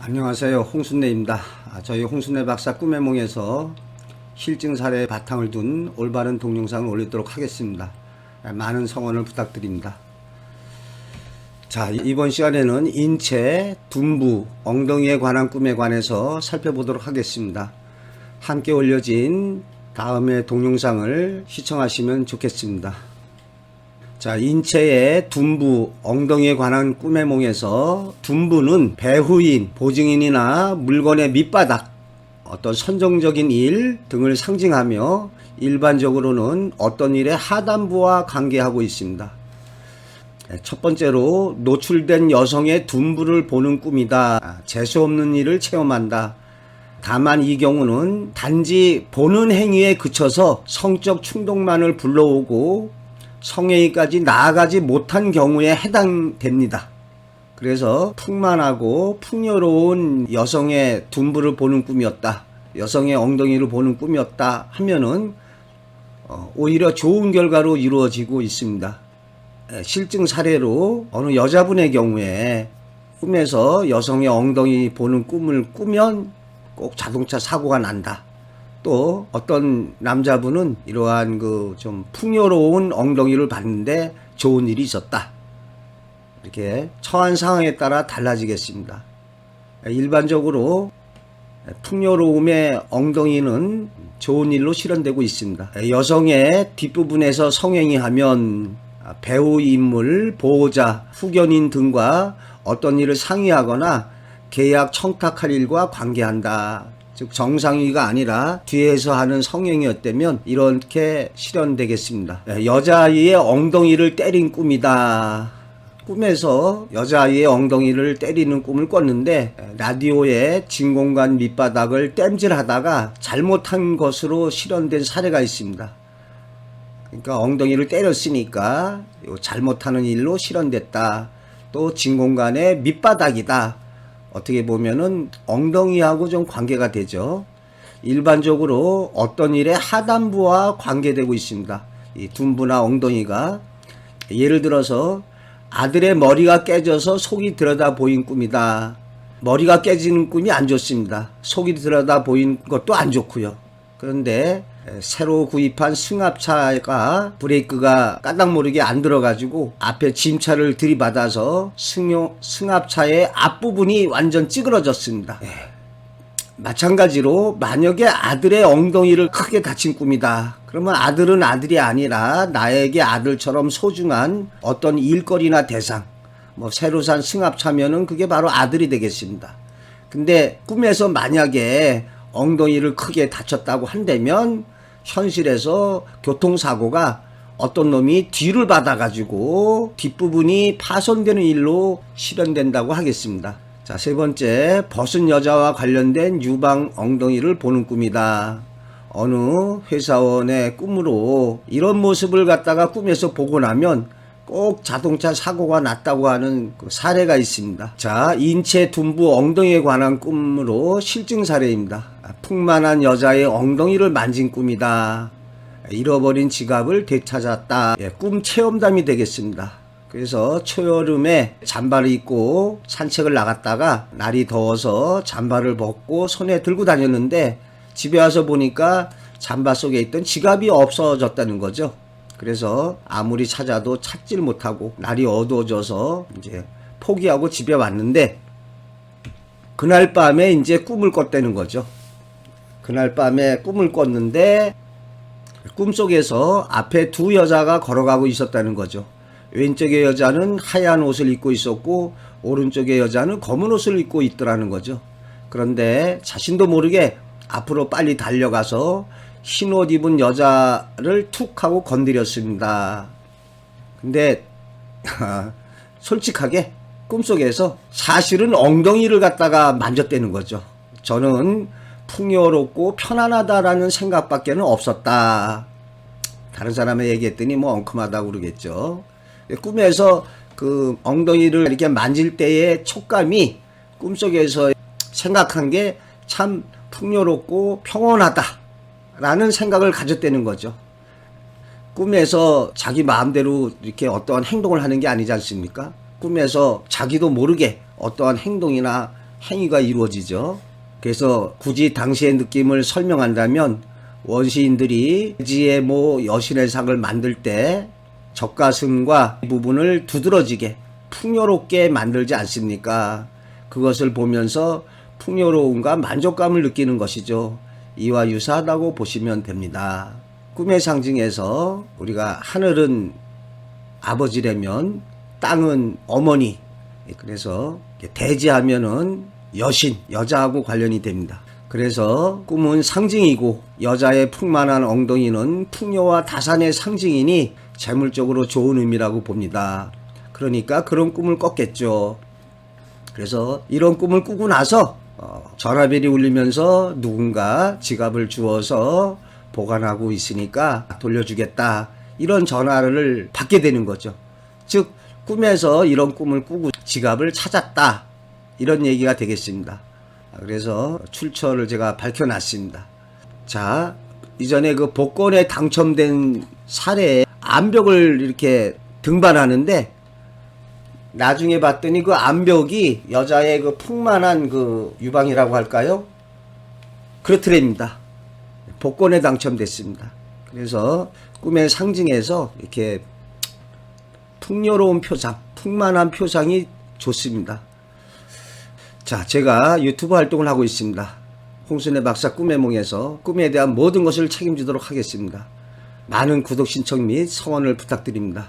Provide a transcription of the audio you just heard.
안녕하세요. 홍순례입니다. 아, 저희 홍순례 박사 꿈의 몽에서 실증 사례에 바탕을 둔 올바른 동영상을 올리도록 하겠습니다. 아, 많은 성원을 부탁드립니다. 자, 이번 시간에는 인체, 둔부, 엉덩이에 관한 꿈에 관해서 살펴보도록 하겠습니다. 함께 올려진 다음의 동영상을 시청하시면 좋겠습니다. 자, 인체의 둔부, 엉덩이에 관한 꿈의 몽에서 둔부는 배후인, 보증인이나 물건의 밑바닥, 어떤 선정적인 일 등을 상징하며 일반적으로는 어떤 일의 하단부와 관계하고 있습니다. 네, 첫 번째로 노출된 여성의 둔부를 보는 꿈이다. 아, 재수 없는 일을 체험한다. 다만 이 경우는 단지 보는 행위에 그쳐서 성적 충동만을 불러오고 성행위까지 나아가지 못한 경우에 해당됩니다. 그래서 풍만하고 풍요로운 여성의 둔부를 보는 꿈이었다. 여성의 엉덩이를 보는 꿈이었다 하면은 어, 오히려 좋은 결과로 이루어지고 있습니다. 에, 실증 사례로 어느 여자분의 경우에 꿈에서 여성의 엉덩이 보는 꿈을 꾸면 꼭 자동차 사고가 난다. 또 어떤 남자분은 이러한 그 좀 풍요로운 엉덩이를 봤는데 좋은 일이 있었다. 이렇게 처한 상황에 따라 달라지겠습니다. 일반적으로 풍요로움의 엉덩이는 좋은 일로 실현되고 있습니다. 여성의 뒷부분에서 성행위 하면 배우 인물, 보호자, 후견인 등과 어떤 일을 상의하거나 계약 청탁할 일과 관계한다. 즉 정상위가 아니라 뒤에서 하는 성행위였다면 이렇게 실현되겠습니다. 여자아이의 엉덩이를 때린 꿈이다. 꿈에서 여자아이의 엉덩이를 때리는 꿈을 꿨는데 라디오의 진공관 밑바닥을 땜질하다가 잘못한 것으로 실현된 사례가 있습니다. 그러니까 엉덩이를 때렸으니까 잘못하는 일로 실현됐다. 또 진공관의 밑바닥이다. 어떻게 보면은 엉덩이하고 좀 관계가 되죠. 일반적으로 어떤 일의 하단부와 관계되고 있습니다. 이 둔부나 엉덩이가 예를 들어서 아들의 머리가 깨져서 속이 들여다 보인 꿈이다. 머리가 깨지는 꿈이 안 좋습니다. 속이 들여다 보인 것도 안 좋고요. 그런데 새로 구입한 승합차가 브레이크가 까딱 모르게 안 들어가지고 앞에 짐차를 들이받아서 승용, 승합차의 앞부분이 완전 찌그러졌습니다. 예. 마찬가지로 만약에 아들의 엉덩이를 크게 다친 꿈이다. 그러면 아들은 아들이 아니라 나에게 아들처럼 소중한 어떤 일거리나 대상, 뭐 새로 산 승합차면은 그게 바로 아들이 되겠습니다. 근데 꿈에서 만약에 엉덩이를 크게 다쳤다고 한다면 현실에서 교통사고가 어떤 놈이 뒤를 받아가지고 뒷부분이 파손되는 일로 실현된다고 하겠습니다. 자, 세 번째, 벗은 여자와 관련된 유방 엉덩이를 보는 꿈이다. 어느 회사원의 꿈으로 이런 모습을 갖다가 꿈에서 보고 나면 꼭 자동차 사고가 났다고 하는 그 사례가 있습니다. 자, 인체 둔부 엉덩이에 관한 꿈으로 실증 사례입니다. 풍만한 여자의 엉덩이를 만진 꿈이다. 잃어버린 지갑을 되찾았다. 예, 꿈 체험담이 되겠습니다. 그래서 초여름에 잠바를 입고 산책을 나갔다가 날이 더워서 잠바를 벗고 손에 들고 다녔는데 집에 와서 보니까 잠바 속에 있던 지갑이 없어졌다는 거죠. 그래서 아무리 찾아도 찾질 못하고 날이 어두워져서 이제 포기하고 집에 왔는데 그날 밤에 이제 꿈을 꿨다는 거죠. 그날 밤에 꿈을 꿨는데 꿈속에서 앞에 두 여자가 걸어가고 있었다는 거죠. 왼쪽의 여자는 하얀 옷을 입고 있었고 오른쪽의 여자는 검은 옷을 입고 있더라는 거죠. 그런데 자신도 모르게 앞으로 빨리 달려가서 흰 옷 입은 여자를 툭 하고 건드렸습니다. 근데 솔직하게 꿈속에서 사실은 엉덩이를 갖다가 만졌다는 거죠. 저는 풍요롭고 편안하다라는 생각밖에는 없었다. 다른 사람에 얘기했더니 뭐 엉큼하다고 그러겠죠. 꿈에서 그 엉덩이를 이렇게 만질 때의 촉감이 꿈속에서 생각한 게 참 풍요롭고 평온하다. 라는 생각을 가졌다는 거죠. 꿈에서 자기 마음대로 이렇게 어떠한 행동을 하는 게 아니지 않습니까? 꿈에서 자기도 모르게 어떠한 행동이나 행위가 이루어지죠. 그래서 굳이 당시의 느낌을 설명한다면 원시인들이 지의 뭐 여신의 상을 만들 때 젖가슴과 이 부분을 두드러지게 풍요롭게 만들지 않습니까? 그것을 보면서 풍요로움과 만족감을 느끼는 것이죠. 이와 유사하다고 보시면 됩니다. 꿈의 상징에서 우리가 하늘은 아버지라면 땅은 어머니. 그래서 대지하면은 여신, 여자하고 관련이 됩니다. 그래서 꿈은 상징이고 여자의 풍만한 엉덩이는 풍요와 다산의 상징이니 재물적으로 좋은 의미라고 봅니다. 그러니까 그런 꿈을 꿨겠죠. 그래서 이런 꿈을 꾸고 나서 어, 전화벨이 울리면서 누군가 지갑을 주어서 보관하고 있으니까 돌려주겠다 이런 전화를 받게 되는 거죠. 즉 꿈에서 이런 꿈을 꾸고 지갑을 찾았다 이런 얘기가 되겠습니다. 그래서 출처를 제가 밝혀놨습니다. 자 이전에 그 복권에 당첨된 사례에 암벽을 이렇게 등반하는데 나중에 봤더니 그 암벽이 여자의 그 풍만한 그 유방이라고 할까요? 그렇더랍니다. 복권에 당첨됐습니다. 그래서 꿈의 상징에서 이렇게 풍요로운 표상, 풍만한 표상이 좋습니다. 자, 제가 유튜브 활동을 하고 있습니다. 홍순의 박사 꿈의 몽에서 꿈에 대한 모든 것을 책임지도록 하겠습니다. 많은 구독 신청 및 성원을 부탁드립니다.